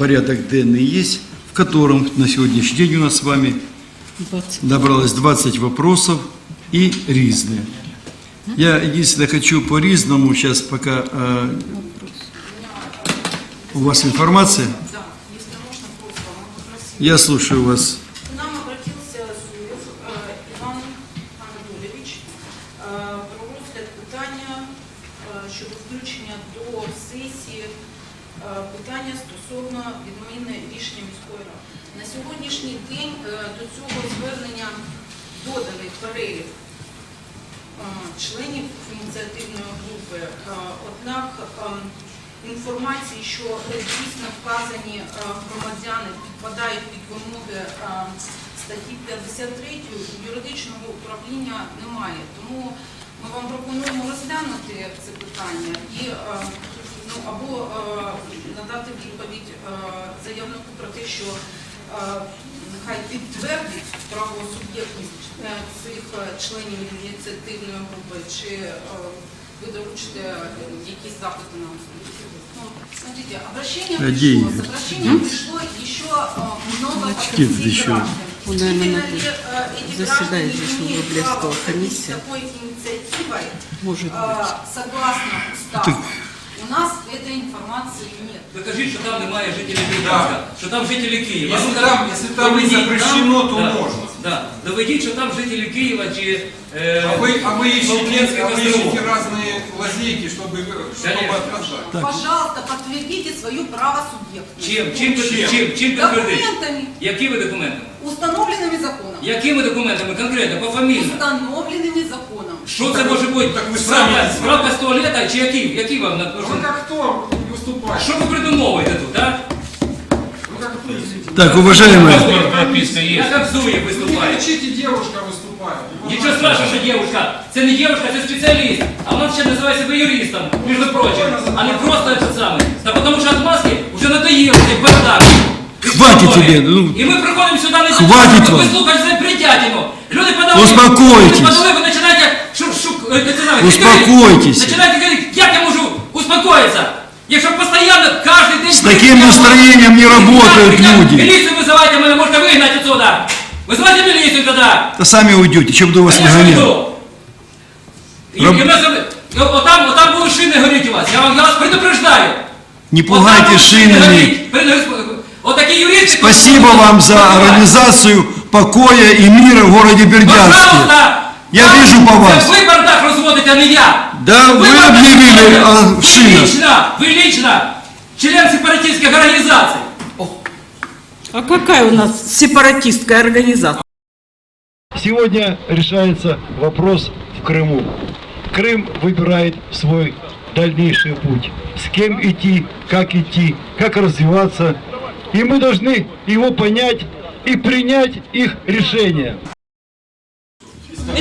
порядок денный есть, в котором на сегодняшний день у нас с вами 20. набралось 20 вопросов и різне. Я единственное хочу по різному, сейчас пока э, у вас информация. Да, если можно, просьба, мы попросили. Я слушаю вас. К нам обратился Зуев э, Іван Анатолійович е, про розгляд питання е, щодо включення до сесії е, питання стосовно відміни рішення міської ради. На сьогоднішній день е, до цього звернення доданий перелік е, членів ініціативної групи. Е, Однак е, інформації, що дійсно вказані е, громадяни підпадають під вимоги е, статті 53 юридичного управління немає. Тому ми вам пропонуємо розглянути це питання і е, або е, надати відповідь е, заявнику про те, що е, нехай підтвердить правосуб'єктність е, цих е, членів ініціативної групи, чи е, ви доручите е, якісь запити нам. Ну, смотрите, обращение А пришло, деньги? с обращением пришло еще э, много Очки подписей еще. граждан. Ну, наверное, Именно надо. ли, э, эти Заседает граждане же имеют Врублевского право ходить комиссия. с такой инициативой, Может э, быть. согласно уставу. У нас этой информации нет. Докажіть, що там немає жителів Бердянська, що там жителі Києва. Если Ну, там- так, если там не доведіть запрещено, то да, можно. Да. Доведіть, що там жителі Києва чи е, А вы, а вы ищете, Солом'янських а вы островів. ищете разные лазейки, чтобы, чтобы Конечно. отказать. Пожалуйста, подтвердите свою правосубъектность. Чим, чим, чим, чим, чим підтвердити? Документами, Якими документами? установленными законом. Якими документами конкретно, пофамільно? Установленными законом. Що це може бути? Так ви Справка, самі справка з туалета чи які? Які вам на Вы как кто выступаете? Що ви придумовуєте тут, а? Вы как кто выступаете? Так, уважаемые, прописка Я есть. як Зуєв Не виступаю. кричите, девушка выступает. Нічого страшного, що дівчинка. Це не дівчинка, це спеціаліст. А вона ще називає себе юристом, між прочим. А не просто этот самый. Та тому що отмазки вже надоїли цей бардак. Хватит тебе, ну. І ми приходимо сюди не Хватит ви вам. слухаєте це притятину. Люди подали. Успокойтесь. Люди подали, ви починаєте шук, шук, е, це саме, Успокойтесь. Починаєте говорити, як я можу успокоїтися? Якщо постійно, кожен день... С таким настроением не работают люди. Милицию вызывайте, мы можно выгнать отсюда. Вызывайте милицию тогда. то сами уйдете, чем до вас не Конечно, гонял. йду. І, Роб- і ми зробили- і отам, отам були шини горіть у вас. Я вам я вас предупреждаю. Не Отам пугайте були шини шинами. горіть. Перед- Отакі юристи... Спасибо вам за организацию покоя и мира в городе Бердянске. Пожалуйста. Я Там- вижу по вас. Розводите, а не я. Да, ви бардак об'явили, розводите. а, Ви шина. лично, ви лично, член сепаратистських організацій. А какая у нас сепаратистская организация? Сегодня решается вопрос в Крыму. Крым выбирает свой дальнейший путь. С кем идти, как идти, как развиваться. И мы должны его понять и принять их решение.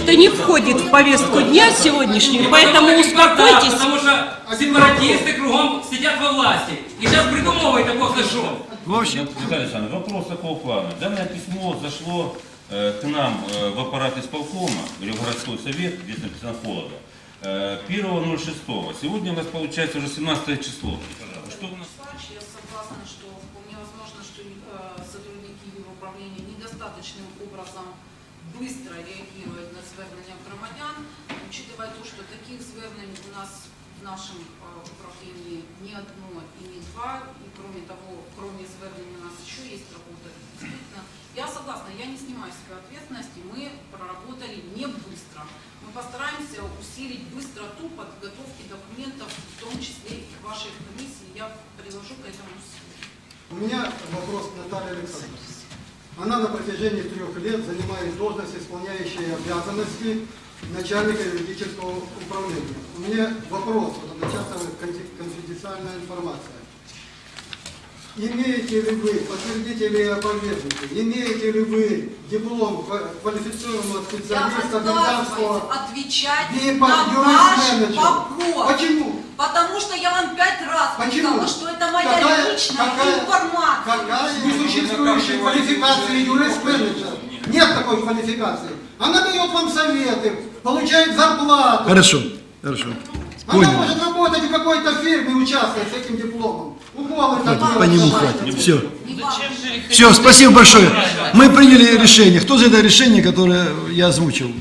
Это не входит в повестку дня сегодняшнюю, поэтому успокойтесь. Потому что сепаратисты кругом сидят во власти. И сейчас придумывают бог за что. В общем, Виталий Александрович, вопрос такого плана. Данное письмо зашло э, к нам э, в аппарат исполкома, или в городской совет, здесь написано холодно, э, 1.06. Сегодня у нас получается уже 17 число. Что у нас? Я согласна, что вполне возможно, что э, сотрудники Юруправления недостаточным образом быстро реагируют на звернення громадян, учитывая то, что таких звернень у нас в нашем э, управлении не одно и не два, и кроме того, кроме звернень у нас еще есть работа. Действительно, я согласна, я не снимаю с себя ответственности, мы проработали не быстро. Мы постараемся усилить быстроту подготовки документов, в том числе и вашей комиссии. Я приложу к этому усилия. У меня вопрос Наталье Александровне. Она на протяжении трех лет занимает должность, исполняющая обязанности начальника юридического управления. У меня вопрос, вот это часто конфи- конфиденциальная информация. Имеете ли вы, подтвердите ли опровергните, имеете ли вы диплом ква- квалифицированного специалиста Бердянского отвечать на ваш вопрос. Почему? Потому что я вам пять раз Почему? сказала, что это моя Какая- личная какая- информация. Какая несуществующая квалификация юрист-менеджер? Нет такой квалификации. Она дает вам советы, получает зарплату. хорошо, хорошо. Она Понял. может работать в какой какой-то фирме участвовать с этим дипломом. Уколы такие По нему хватит. Все. Все, спасибо большое. Мы приняли решение. Кто за это решение, которое я озвучил?